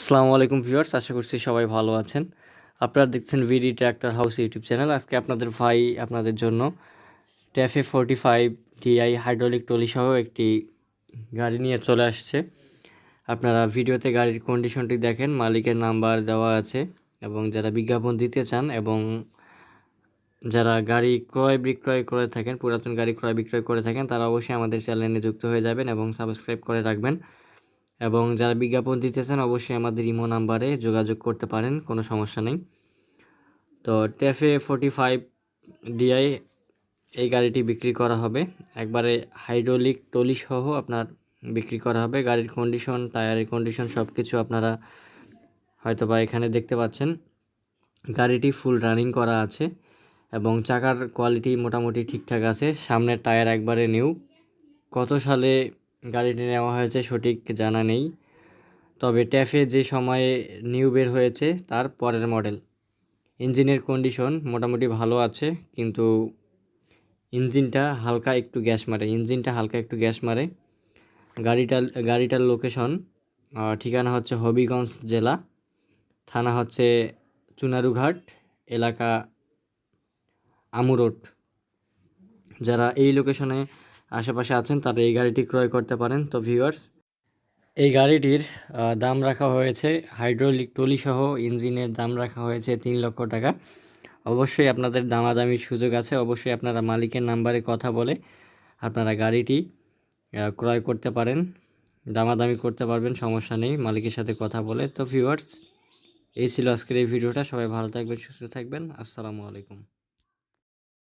আসসালামু আলাইকুম ভিউয়ার্স, আশা করছি সবাই ভালো আছেন। আপনারা দেখছেন VD tractor house YouTube channel. আজকে আপনাদের ভাই আপনাদের জন্য TAFE forty five TI hydraulic trolley সহ একটি গাড়ি নিয়ে চলে আসছে। আপনারা ভিডিওতে গাড়ির কন্ডিশনটি দেখেন, মালিকের নাম্বার দেওয়া আছে এবং যারা বিজ্ঞাপন দিতে চান এবং যারা গাড়ি ক্রয় বিক্রয় করে থাকেন, পুরাতন গাড়ি ক্রয় বিক্রয় করে থাকেন, তারা অবশ্যই আমাদের চ্যানেলে যুক্ত হয়ে যাবেন এবং সাবস্ক্রাইব করে রাখবেন। এবং যারা বিজ্ঞাপন দিতেছেন, অবশ্যই আমাদের ইমো নাম্বারে যোগাযোগ করতে পারেন, কোনো সমস্যা নেই। তো টেফে ফোর্টি ফাইভ ডিআই এই গাড়িটি বিক্রি করা হবে। একবারে হাইড্রোলিক টলি সহ আপনার বিক্রি করা হবে। গাড়ির কন্ডিশন টায়ারের কন্ডিশন সব কিছু আপনারা হয়তো বা এখানে দেখতে পাচ্ছেন। গাড়িটি ফুল রানিং করা আছে এবং চাকার কোয়ালিটি মোটামুটি ঠিকঠাক আছে। সামনের টায়ার একবারে নিউ কত সালে গাড়িটি নেওয়া হয়েছে, সঠিক জানা নেই। তবে ট্যাফে যে সময়ে নিউ বের হয়েছে, তার পরের মডেল। ইঞ্জিনের কন্ডিশন মোটামুটি ভালো আছে, কিন্তু ইঞ্জিনটা হালকা একটু গ্যাস মারে, ইঞ্জিনটা হালকা একটু গ্যাস মারে। গাড়িটার গাড়িটার লোকেশন ঠিকানা হচ্ছে হবিগঞ্জ জেলা, থানা হচ্ছে চুনারুঘাট, এলাকা আমুরোড যারা এই লোকেশনে আশেপাশে আছেন তারা এই গাড়িটি ক্রয় করতে পারেন। তো ভিউয়ার্স, এই গাড়িটির দাম রাখা হয়েছে, হাইড্রোলিক টলি সহ ইঞ্জিনের দাম রাখা হয়েছে তিন লক্ষ টাকা। অবশ্যই আপনাদের দামাদামির সুযোগ আছে, অবশ্যই আপনারা মালিকের নাম্বারে কথা বলে আপনারা গাড়িটি ক্রয় করতে পারেন, দামাদামি করতে পারবেন, সমস্যা নেই, মালিকের সাথে কথা বলে। তো ভিউয়ার্স, এই ছিল আজকের এই ভিডিওটা, সবাই ভালো থাকবেন, সুস্থ থাকবেন, আসসালামু আলাইকুম।